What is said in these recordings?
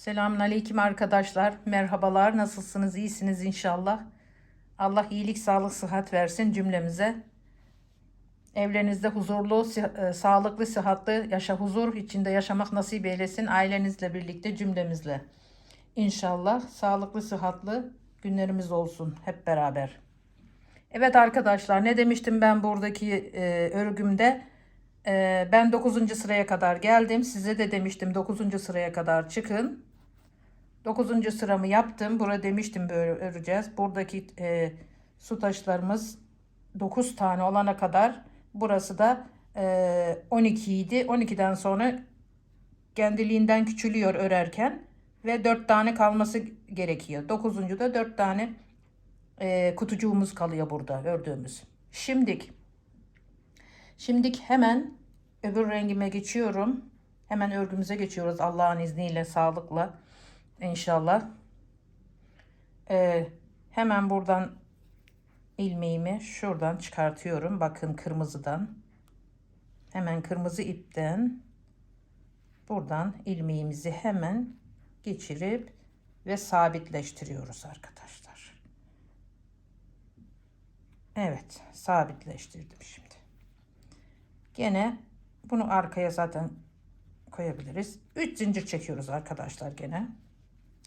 Selamünaleyküm arkadaşlar. Merhabalar. Nasılsınız? İyisiniz inşallah. Allah iyilik, sağlık, sıhhat versin cümlemize. Evlerinizde huzurlu, e, sağlıklı, sıhhatli yaşa huzur içinde yaşamak nasip eylesin ailenizle birlikte cümlemizle. İnşallah sağlıklı, sıhhatli günlerimiz olsun hep beraber. Evet arkadaşlar ne demiştim ben buradaki e, örgümde? E, ben 9. sıraya kadar geldim. Size de demiştim 9. sıraya kadar çıkın. 9. sıramı yaptım. Burada demiştim böyle öreceğiz. Buradaki e, su taşlarımız 9 tane olana kadar burası da e, 12 idi. 12'den sonra kendiliğinden küçülüyor örerken ve 4 tane kalması gerekiyor. 9. da 4 tane e, kutucuğumuz kalıyor burada ördüğümüz. Şimdik Şimdik hemen öbür rengime geçiyorum. Hemen örgümüze geçiyoruz Allah'ın izniyle sağlıkla inşallah. Ee, hemen buradan ilmeğimi şuradan çıkartıyorum. Bakın kırmızıdan. Hemen kırmızı ipten buradan ilmeğimizi hemen geçirip ve sabitleştiriyoruz arkadaşlar. Evet, sabitleştirdim şimdi. Gene bunu arkaya zaten koyabiliriz. 3 zincir çekiyoruz arkadaşlar gene.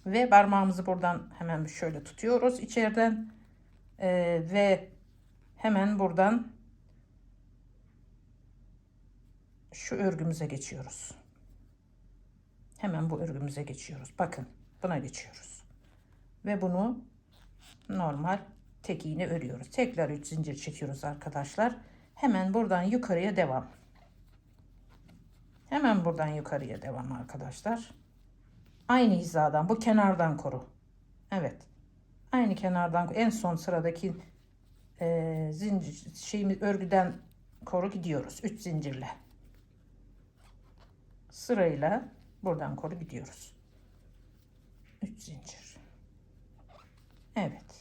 Ve parmağımızı buradan hemen şöyle tutuyoruz içeriden. Ee, ve hemen buradan şu örgümüze geçiyoruz. Hemen bu örgümüze geçiyoruz. Bakın buna geçiyoruz. Ve bunu normal tek iğne örüyoruz. Tekrar 3 zincir çekiyoruz arkadaşlar. Hemen buradan yukarıya devam. Hemen buradan yukarıya devam arkadaşlar. Aynı hizadan bu kenardan koru. Evet. Aynı kenardan en son sıradaki e, zincir şeyimiz örgüden koru gidiyoruz. 3 zincirle. Sırayla buradan koru gidiyoruz. 3 zincir. Evet.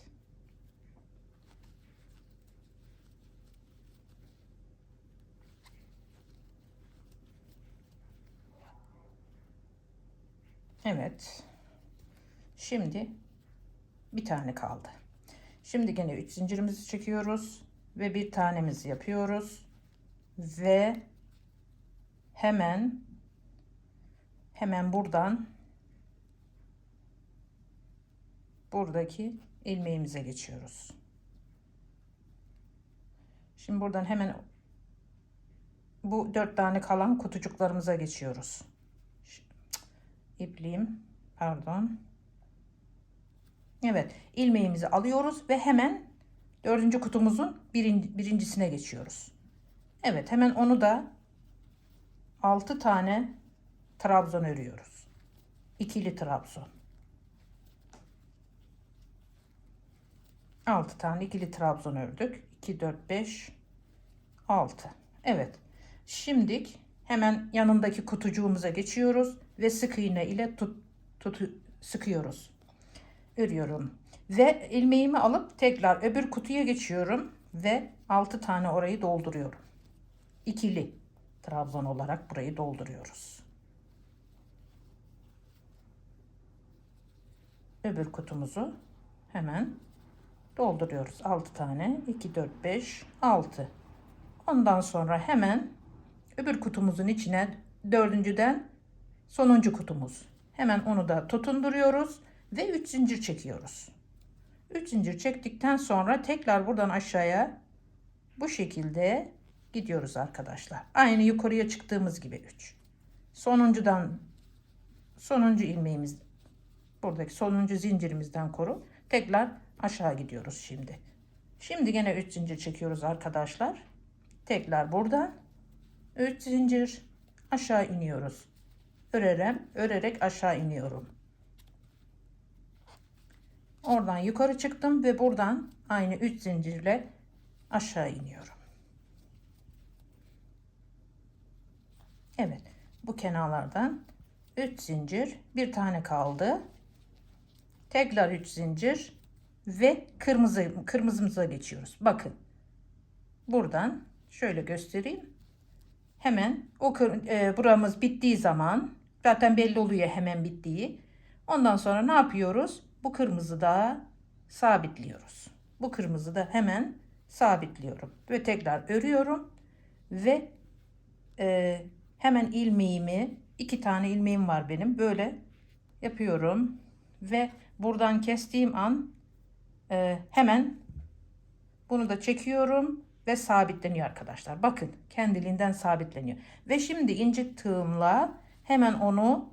Evet. Şimdi bir tane kaldı. Şimdi gene 3 zincirimizi çekiyoruz ve bir tanemizi yapıyoruz ve hemen hemen buradan buradaki ilmeğimize geçiyoruz. Şimdi buradan hemen bu dört tane kalan kutucuklarımıza geçiyoruz ipliğim pardon. Evet ilmeğimizi alıyoruz ve hemen dördüncü kutumuzun birinci, birincisine geçiyoruz. Evet hemen onu da 6 tane trabzan örüyoruz. İkili trabzan 6 tane ikili trabzan ördük. 2 4 5 6 evet şimdik hemen yanındaki kutucuğumuza geçiyoruz ve sık iğne ile tut, tut sıkıyoruz. Örüyorum. Ve ilmeğimi alıp tekrar öbür kutuya geçiyorum ve 6 tane orayı dolduruyorum. İkili trabzan olarak burayı dolduruyoruz. Öbür kutumuzu hemen dolduruyoruz. 6 tane. 2 4 5 6. Ondan sonra hemen öbür kutumuzun içine dördüncüden sonuncu kutumuz. Hemen onu da tutunduruyoruz ve 3 zincir çekiyoruz. 3 zincir çektikten sonra tekrar buradan aşağıya bu şekilde gidiyoruz arkadaşlar. Aynı yukarıya çıktığımız gibi 3. Sonuncudan sonuncu ilmeğimiz buradaki sonuncu zincirimizden koru. Tekrar aşağı gidiyoruz şimdi. Şimdi gene 3 zincir çekiyoruz arkadaşlar. Tekrar buradan 3 zincir aşağı iniyoruz örerem, örerek aşağı iniyorum. Oradan yukarı çıktım ve buradan aynı 3 zincirle aşağı iniyorum. Evet, bu kenarlardan 3 zincir, bir tane kaldı. Tekrar 3 zincir ve kırmızı kırmızımıza geçiyoruz. Bakın. Buradan şöyle göstereyim. Hemen o e, buramız bittiği zaman Zaten belli oluyor hemen bittiği. Ondan sonra ne yapıyoruz? Bu kırmızı da sabitliyoruz. Bu kırmızı da hemen sabitliyorum. Ve tekrar örüyorum. Ve e, hemen ilmeğimi, iki tane ilmeğim var benim. Böyle yapıyorum. Ve buradan kestiğim an e, hemen bunu da çekiyorum ve sabitleniyor arkadaşlar. Bakın kendiliğinden sabitleniyor. Ve şimdi incik tığımla hemen onu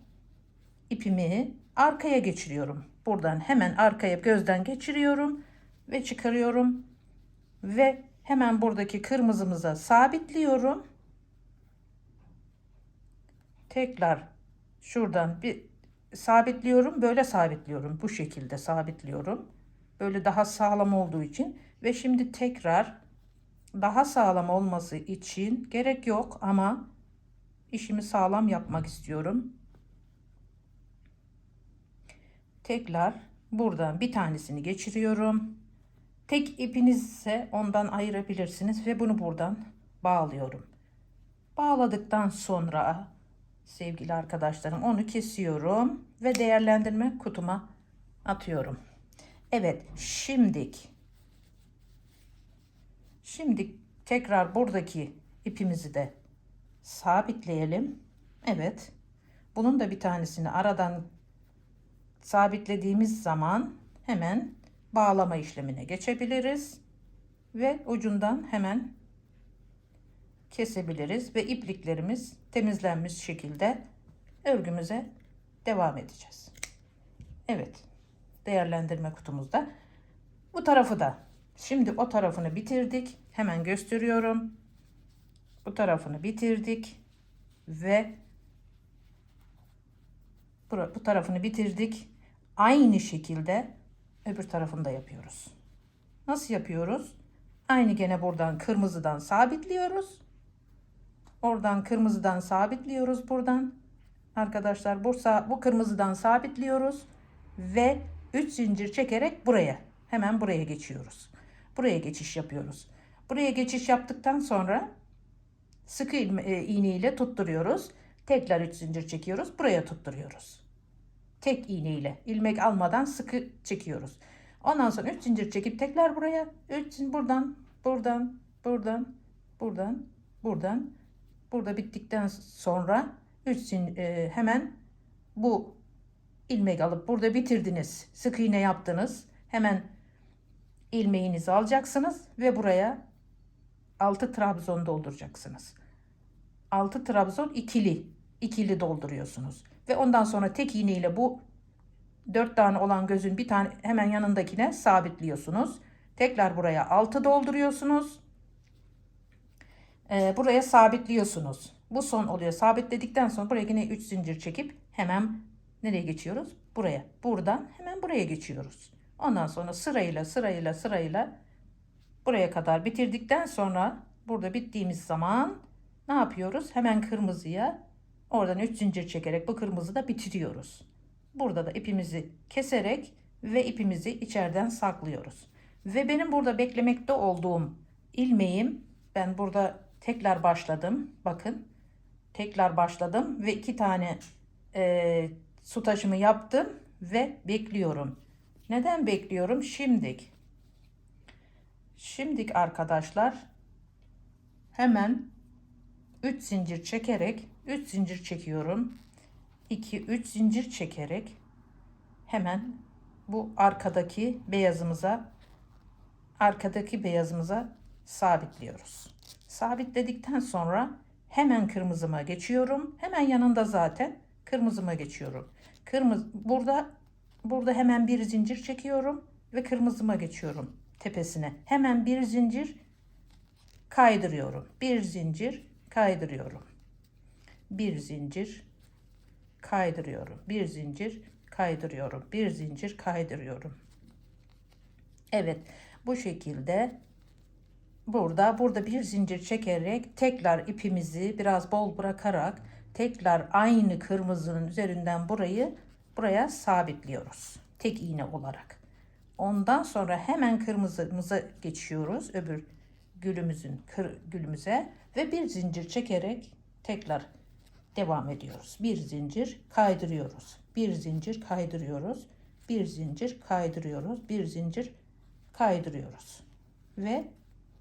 ipimi arkaya geçiriyorum. Buradan hemen arkaya gözden geçiriyorum ve çıkarıyorum. Ve hemen buradaki kırmızımıza sabitliyorum. Tekrar şuradan bir sabitliyorum. Böyle sabitliyorum. Bu şekilde sabitliyorum. Böyle daha sağlam olduğu için ve şimdi tekrar daha sağlam olması için gerek yok ama işimi sağlam yapmak istiyorum. Tekrar buradan bir tanesini geçiriyorum. Tek ipiniz ise ondan ayırabilirsiniz ve bunu buradan bağlıyorum. Bağladıktan sonra sevgili arkadaşlarım onu kesiyorum ve değerlendirme kutuma atıyorum. Evet, şimdik. Şimdi tekrar buradaki ipimizi de sabitleyelim. Evet. Bunun da bir tanesini aradan sabitlediğimiz zaman hemen bağlama işlemine geçebiliriz ve ucundan hemen kesebiliriz ve ipliklerimiz temizlenmiş şekilde örgümüze devam edeceğiz. Evet değerlendirme kutumuzda. Bu tarafı da şimdi o tarafını bitirdik. Hemen gösteriyorum. Bu tarafını bitirdik ve bu tarafını bitirdik. Aynı şekilde öbür tarafını da yapıyoruz. Nasıl yapıyoruz? Aynı gene buradan kırmızıdan sabitliyoruz. Oradan kırmızıdan sabitliyoruz buradan. Arkadaşlar bu, bu kırmızıdan sabitliyoruz ve 3 zincir çekerek buraya hemen buraya geçiyoruz. Buraya geçiş yapıyoruz. Buraya geçiş yaptıktan sonra sıkı e, iğne ile tutturuyoruz. Tekrar 3 zincir çekiyoruz. Buraya tutturuyoruz. Tek iğne ile ilmek almadan sıkı çekiyoruz. Ondan sonra 3 zincir çekip tekrar buraya 3 buradan buradan buradan buradan buradan burada bittikten sonra 3 e, hemen bu ilmek alıp burada bitirdiniz. Sık iğne yaptınız. Hemen ilmeğinizi alacaksınız ve buraya 6 trabzon dolduracaksınız. 6 trabzon ikili ikili dolduruyorsunuz. Ve ondan sonra tek iğne ile bu 4 tane olan gözün bir tane hemen yanındakine sabitliyorsunuz. Tekrar buraya 6 dolduruyorsunuz. Ee, buraya sabitliyorsunuz. Bu son oluyor. Sabitledikten sonra buraya yine 3 zincir çekip hemen Nereye geçiyoruz? Buraya. Buradan hemen buraya geçiyoruz. Ondan sonra sırayla sırayla sırayla buraya kadar bitirdikten sonra burada bittiğimiz zaman ne yapıyoruz? Hemen kırmızıya oradan 3 zincir çekerek bu kırmızı da bitiriyoruz. Burada da ipimizi keserek ve ipimizi içeriden saklıyoruz. Ve benim burada beklemekte olduğum ilmeğim ben burada tekrar başladım. Bakın tekrar başladım ve iki tane e, su taşımı yaptım ve bekliyorum. Neden bekliyorum? Şimdik. Şimdik arkadaşlar hemen 3 zincir çekerek 3 zincir çekiyorum. 2 3 zincir çekerek hemen bu arkadaki beyazımıza arkadaki beyazımıza sabitliyoruz. Sabitledikten sonra hemen kırmızıma geçiyorum. Hemen yanında zaten kırmızıma geçiyorum. Kırmızı burada burada hemen bir zincir çekiyorum ve kırmızıma geçiyorum tepesine. Hemen bir zincir kaydırıyorum. Bir zincir kaydırıyorum. Bir zincir kaydırıyorum. Bir zincir kaydırıyorum. Bir zincir kaydırıyorum. Evet, bu şekilde burada burada bir zincir çekerek tekrar ipimizi biraz bol bırakarak tekrar aynı kırmızının üzerinden burayı buraya sabitliyoruz. Tek iğne olarak. Ondan sonra hemen kırmızımıza geçiyoruz. Öbür gülümüzün kır, gülümüze ve bir zincir çekerek tekrar devam ediyoruz. Bir zincir kaydırıyoruz. Bir zincir kaydırıyoruz. Bir zincir kaydırıyoruz. Bir zincir kaydırıyoruz. Ve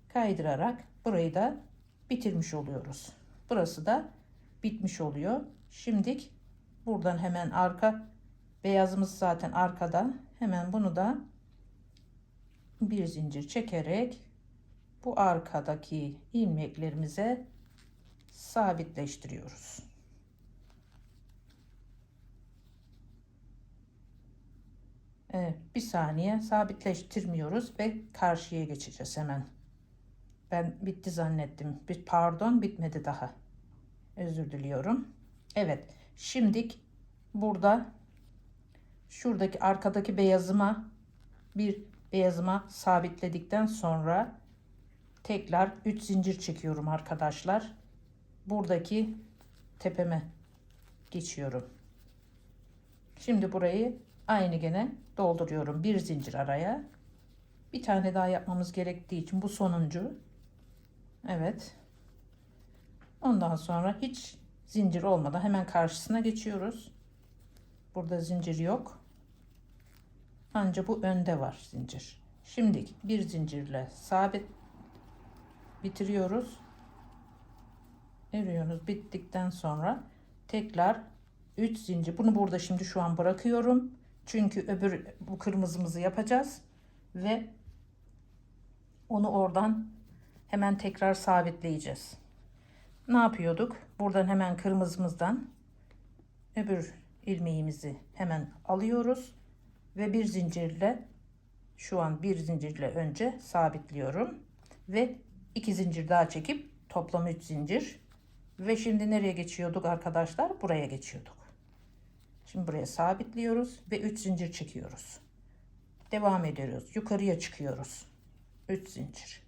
kaydırarak burayı da bitirmiş oluyoruz. Burası da bitmiş oluyor. Şimdilik buradan hemen arka beyazımız zaten arkada. Hemen bunu da bir zincir çekerek bu arkadaki ilmeklerimize sabitleştiriyoruz. Evet, bir saniye sabitleştirmiyoruz ve karşıya geçeceğiz hemen. Ben bitti zannettim. Bir pardon bitmedi daha. Özür diliyorum. Evet. Şimdik burada şuradaki arkadaki beyazıma bir beyazıma sabitledikten sonra tekrar 3 zincir çekiyorum arkadaşlar. Buradaki tepeme geçiyorum. Şimdi burayı aynı gene dolduruyorum. Bir zincir araya. Bir tane daha yapmamız gerektiği için bu sonuncu. Evet. Ondan sonra hiç zincir olmadan hemen karşısına geçiyoruz. Burada zincir yok. Ancak bu önde var zincir. Şimdi bir zincirle sabit bitiriyoruz. Örüyoruz. Bittikten sonra tekrar 3 zincir. Bunu burada şimdi şu an bırakıyorum. Çünkü öbür bu kırmızımızı yapacağız ve onu oradan hemen tekrar sabitleyeceğiz. Ne yapıyorduk? Buradan hemen kırmızımızdan öbür ilmeğimizi hemen alıyoruz ve bir zincirle şu an bir zincirle önce sabitliyorum ve iki zincir daha çekip toplam 3 zincir ve şimdi nereye geçiyorduk arkadaşlar? Buraya geçiyorduk. Şimdi buraya sabitliyoruz ve 3 zincir çekiyoruz. Devam ediyoruz. Yukarıya çıkıyoruz. 3 zincir.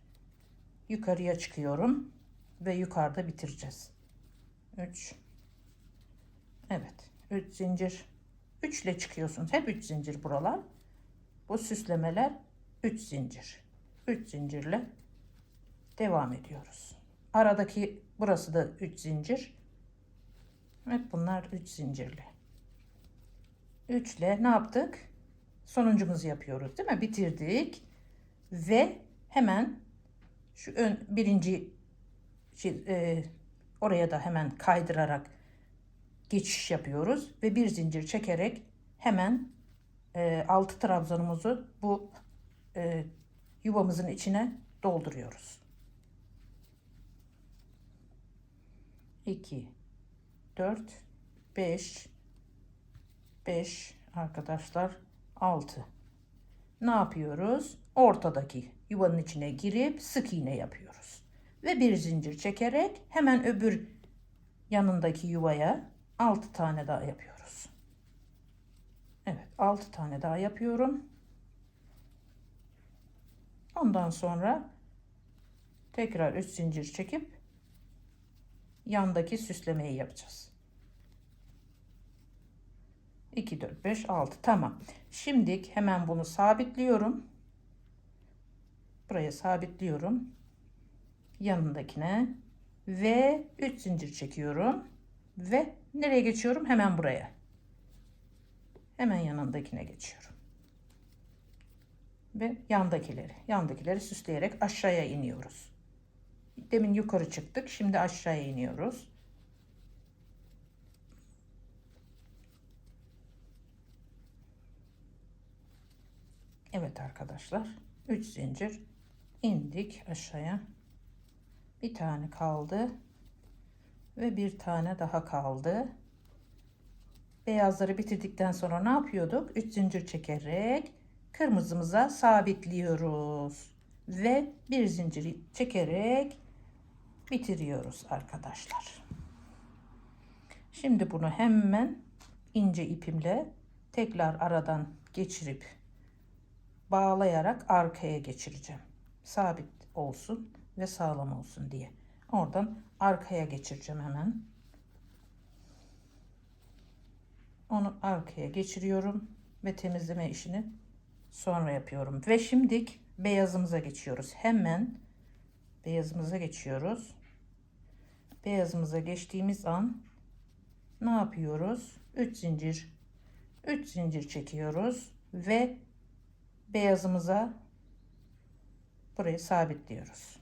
Yukarıya çıkıyorum ve yukarıda bitireceğiz. 3 Evet. 3 zincir. 3 ile çıkıyorsunuz. Hep 3 zincir buralar. Bu süslemeler 3 zincir. 3 zincirle devam ediyoruz. Aradaki burası da 3 zincir. Hep bunlar 3 zincirli. 3 ile ne yaptık? Sonuncumuzu yapıyoruz değil mi? Bitirdik. Ve hemen şu ön birinci şey, e, oraya da hemen kaydırarak geçiş yapıyoruz ve bir zincir çekerek hemen e, altı trabzanımızı bu e, yuvamızın içine dolduruyoruz. 2 4 5 5 arkadaşlar 6 ne yapıyoruz? Ortadaki yuvanın içine girip sık iğne yapıyoruz. Ve bir zincir çekerek hemen öbür yanındaki yuvaya 6 tane daha yapıyoruz. Evet 6 tane daha yapıyorum. Ondan sonra tekrar 3 zincir çekip yandaki süslemeyi yapacağız. 2 4 5 6 tamam. Şimdi hemen bunu sabitliyorum. Buraya sabitliyorum. Yanındakine. Ve 3 zincir çekiyorum. Ve nereye geçiyorum? Hemen buraya. Hemen yanındakine geçiyorum. Ve yandakileri yandakileri süsleyerek aşağıya iniyoruz demin yukarı çıktık şimdi aşağıya iniyoruz. Evet arkadaşlar 3 zincir. İndik aşağıya. Bir tane kaldı ve bir tane daha kaldı. Beyazları bitirdikten sonra ne yapıyorduk? 3 zincir çekerek kırmızımıza sabitliyoruz ve bir zincir çekerek bitiriyoruz arkadaşlar şimdi bunu hemen ince ipimle tekrar aradan geçirip bağlayarak arkaya geçireceğim. Sabit olsun ve sağlam olsun diye. Oradan arkaya geçireceğim hemen. Onu arkaya geçiriyorum ve temizleme işini sonra yapıyorum. Ve şimdilik beyazımıza geçiyoruz. Hemen beyazımıza geçiyoruz. Beyazımıza geçtiğimiz an ne yapıyoruz? 3 zincir 3 zincir çekiyoruz ve beyazımıza burayı sabitliyoruz.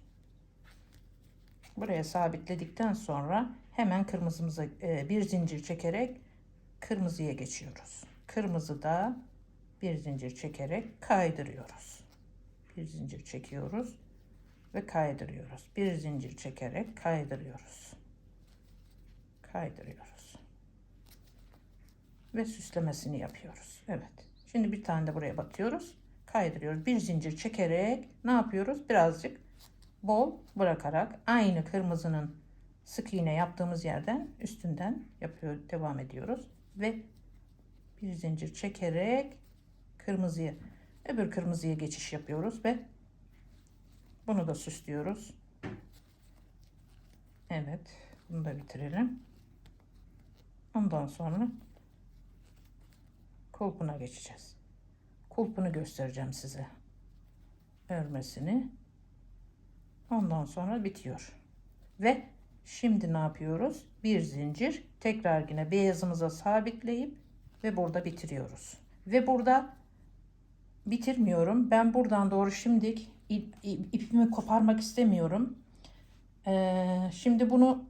Buraya sabitledikten sonra hemen kırmızımıza e, bir zincir çekerek kırmızıya geçiyoruz. Kırmızıda bir zincir çekerek kaydırıyoruz. Bir zincir çekiyoruz ve kaydırıyoruz. Bir zincir çekerek kaydırıyoruz. Kaydırıyoruz. Ve süslemesini yapıyoruz. Evet. Şimdi bir tane de buraya batıyoruz. Kaydırıyoruz. Bir zincir çekerek ne yapıyoruz? Birazcık bol bırakarak aynı kırmızının sık iğne yaptığımız yerden üstünden yapıyor devam ediyoruz ve bir zincir çekerek kırmızıya öbür kırmızıya geçiş yapıyoruz ve bunu da süslüyoruz. Evet, bunu da bitirelim. Ondan sonra kulpuna geçeceğiz. Kulpunu göstereceğim size. Örmesini. Ondan sonra bitiyor. Ve şimdi ne yapıyoruz? Bir zincir tekrar yine beyazımıza sabitleyip ve burada bitiriyoruz. Ve burada bitirmiyorum. Ben buradan doğru şimdilik ip, ip- ipimi koparmak istemiyorum. Ee, şimdi bunu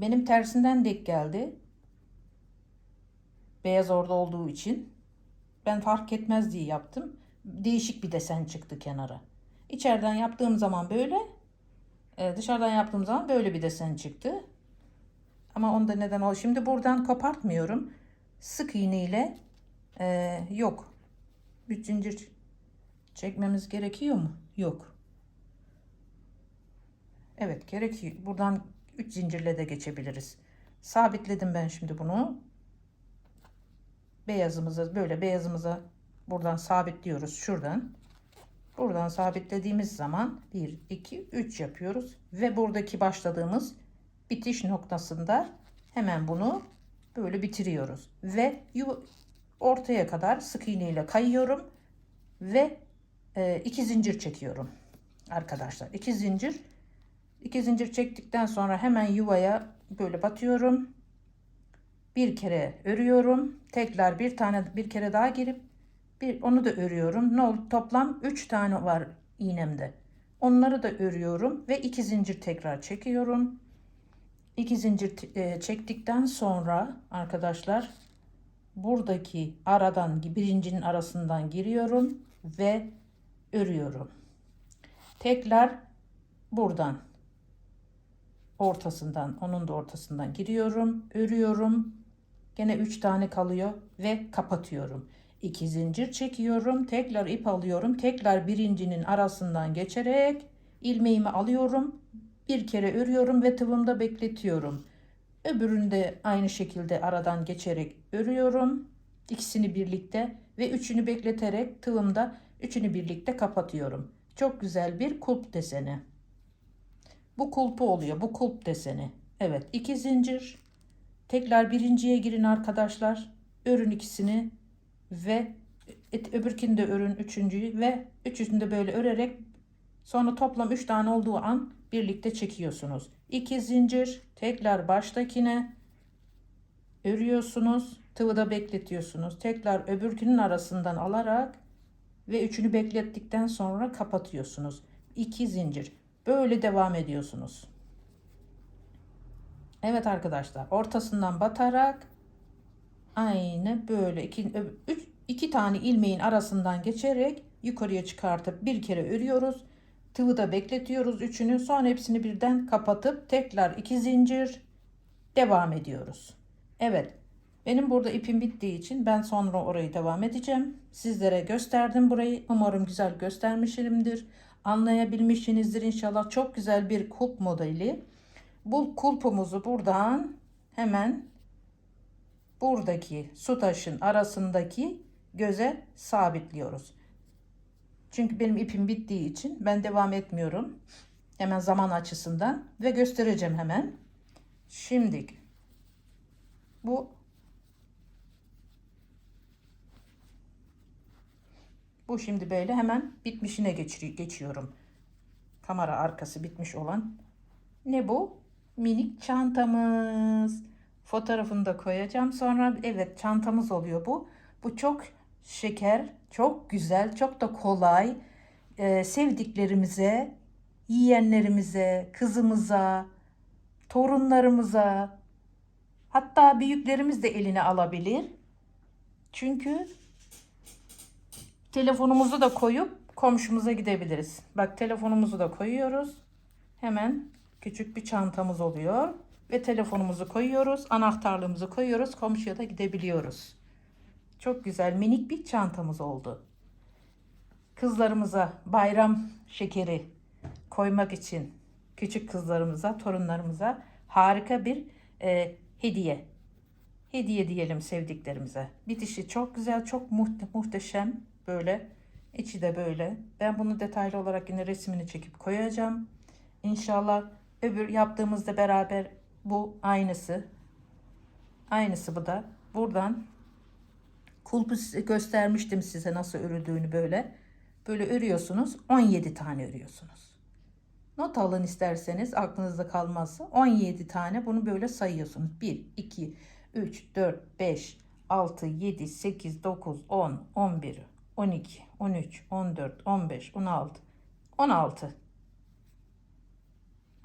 benim tersinden denk geldi. Beyaz orada olduğu için. Ben fark etmez diye yaptım. Değişik bir desen çıktı kenara. İçeriden yaptığım zaman böyle. e, dışarıdan yaptığım zaman böyle bir desen çıktı. Ama onda neden o? Şimdi buradan kopartmıyorum. Sık iğne ile e, yok. Bir zincir çekmemiz gerekiyor mu? Yok. Evet gerekiyor. Buradan 3 zincirle de geçebiliriz. Sabitledim ben şimdi bunu. Beyazımıza böyle beyazımıza buradan sabitliyoruz şuradan. Buradan sabitlediğimiz zaman 1, 2, 3 yapıyoruz. Ve buradaki başladığımız bitiş noktasında hemen bunu böyle bitiriyoruz. Ve ortaya kadar sık iğne ile kayıyorum. Ve e, iki zincir çekiyorum. Arkadaşlar iki zincir. iki zincir çektikten sonra hemen yuvaya böyle batıyorum. Bir kere örüyorum. Tekrar bir tane bir kere daha girip bir onu da örüyorum. Ne oldu? Toplam 3 tane var iğnemde. Onları da örüyorum ve iki zincir tekrar çekiyorum. İki zincir e, çektikten sonra arkadaşlar buradaki aradan birincinin arasından giriyorum ve örüyorum. Tekrar buradan ortasından onun da ortasından giriyorum, örüyorum. Gene 3 tane kalıyor ve kapatıyorum. 2 zincir çekiyorum, tekrar ip alıyorum. Tekrar birincinin arasından geçerek ilmeğimi alıyorum. Bir kere örüyorum ve tığımda bekletiyorum. Öbürünü de aynı şekilde aradan geçerek örüyorum. İkisini birlikte ve üçünü bekleterek tığımda üçünü birlikte kapatıyorum. Çok güzel bir kulp deseni. Bu kulpu oluyor. Bu kulp deseni. Evet iki zincir. Tekrar birinciye girin arkadaşlar. Örün ikisini ve öbürkini de örün üçüncüyü ve üçüncünü de böyle örerek sonra toplam üç tane olduğu an birlikte çekiyorsunuz. İki zincir tekrar baştakine örüyorsunuz. Tıvıda bekletiyorsunuz. Tekrar öbürkünün arasından alarak ve üçünü beklettikten sonra kapatıyorsunuz. İki zincir. Böyle devam ediyorsunuz. Evet arkadaşlar ortasından batarak aynı böyle iki, üç, iki tane ilmeğin arasından geçerek yukarıya çıkartıp bir kere örüyoruz. Tıvıda bekletiyoruz üçünü sonra hepsini birden kapatıp tekrar iki zincir devam ediyoruz. Evet benim burada ipim bittiği için ben sonra orayı devam edeceğim. Sizlere gösterdim burayı. Umarım güzel göstermişimdir. Anlayabilmişsinizdir inşallah. Çok güzel bir kulp modeli. Bu kulpumuzu buradan hemen buradaki su taşın arasındaki göze sabitliyoruz. Çünkü benim ipim bittiği için ben devam etmiyorum. Hemen zaman açısından ve göstereceğim hemen. Şimdi bu bu şimdi böyle hemen bitmişine geçiyorum. Kamera arkası bitmiş olan. Ne bu? Minik çantamız. Fotoğrafını da koyacağım. Sonra evet çantamız oluyor bu. Bu çok şeker, çok güzel, çok da kolay. Ee, sevdiklerimize, yiyenlerimize, kızımıza, torunlarımıza, hatta büyüklerimiz de eline alabilir. Çünkü telefonumuzu da koyup komşumuza gidebiliriz. Bak telefonumuzu da koyuyoruz. Hemen küçük bir çantamız oluyor. Ve telefonumuzu koyuyoruz. Anahtarlığımızı koyuyoruz. Komşuya da gidebiliyoruz. Çok güzel minik bir çantamız oldu. Kızlarımıza bayram şekeri koymak için küçük kızlarımıza, torunlarımıza harika bir e, hediye. Hediye diyelim sevdiklerimize. Bitişi çok güzel, çok muhte- muhteşem. Böyle. içi de böyle. Ben bunu detaylı olarak yine resmini çekip koyacağım. İnşallah öbür yaptığımızda beraber bu aynısı. Aynısı bu da. Buradan kulpu göstermiştim size nasıl örüldüğünü böyle. Böyle örüyorsunuz. 17 tane örüyorsunuz. Not alın isterseniz aklınızda kalmazsa 17 tane bunu böyle sayıyorsunuz. 1, 2, 3, 4, 5, 6, 7, 8, 9, 10, 11, 12, 13, 14, 15, 16, 16.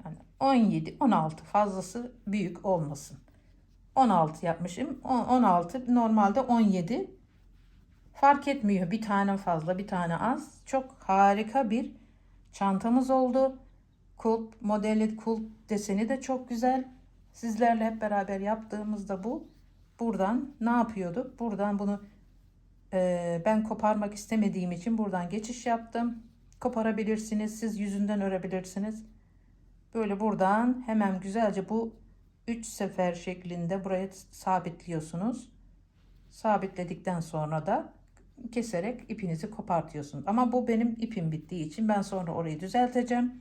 Yani 17, 16 fazlası büyük olmasın. 16 yapmışım. On- 16 normalde 17. Fark etmiyor. Bir tane fazla, bir tane az. Çok harika bir çantamız oldu. Kulp modeli, kulp deseni de çok güzel. Sizlerle hep beraber yaptığımızda bu. Buradan ne yapıyorduk? Buradan bunu e, ben koparmak istemediğim için buradan geçiş yaptım. Koparabilirsiniz. Siz yüzünden örebilirsiniz. Böyle buradan hemen güzelce bu 3 sefer şeklinde buraya sabitliyorsunuz. Sabitledikten sonra da keserek ipinizi kopartıyorsunuz. Ama bu benim ipim bittiği için ben sonra orayı düzelteceğim.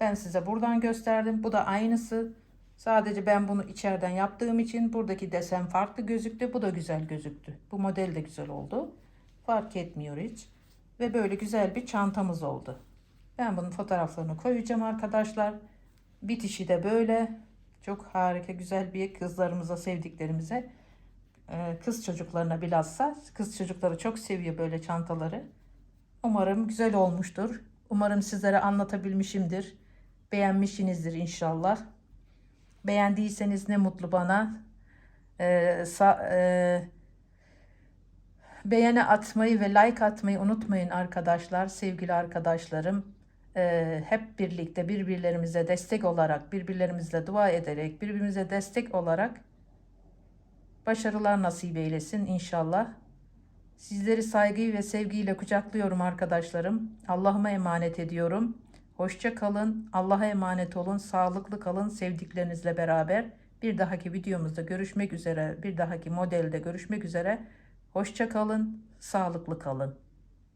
Ben size buradan gösterdim. Bu da aynısı. Sadece ben bunu içeriden yaptığım için buradaki desen farklı gözüktü. Bu da güzel gözüktü. Bu model de güzel oldu. Fark etmiyor hiç. Ve böyle güzel bir çantamız oldu. Ben bunun fotoğraflarını koyacağım arkadaşlar. Bitişi de böyle. Çok harika güzel bir kızlarımıza sevdiklerimize e, kız çocuklarına bilhassa kız çocukları çok seviyor böyle çantaları. Umarım güzel olmuştur. Umarım sizlere anlatabilmişimdir. Beğenmişsinizdir inşallah. Beğendiyseniz ne mutlu bana. Ee, sa- e, beğeni atmayı ve like atmayı unutmayın arkadaşlar, sevgili arkadaşlarım. Ee, hep birlikte birbirlerimize destek olarak, birbirlerimizle dua ederek, birbirimize destek olarak başarılar nasip eylesin inşallah. Sizleri saygı ve sevgiyle kucaklıyorum arkadaşlarım. Allah'ıma emanet ediyorum. Hoşça kalın. Allah'a emanet olun. Sağlıklı kalın sevdiklerinizle beraber. Bir dahaki videomuzda görüşmek üzere. Bir dahaki modelde görüşmek üzere. Hoşça kalın. Sağlıklı kalın.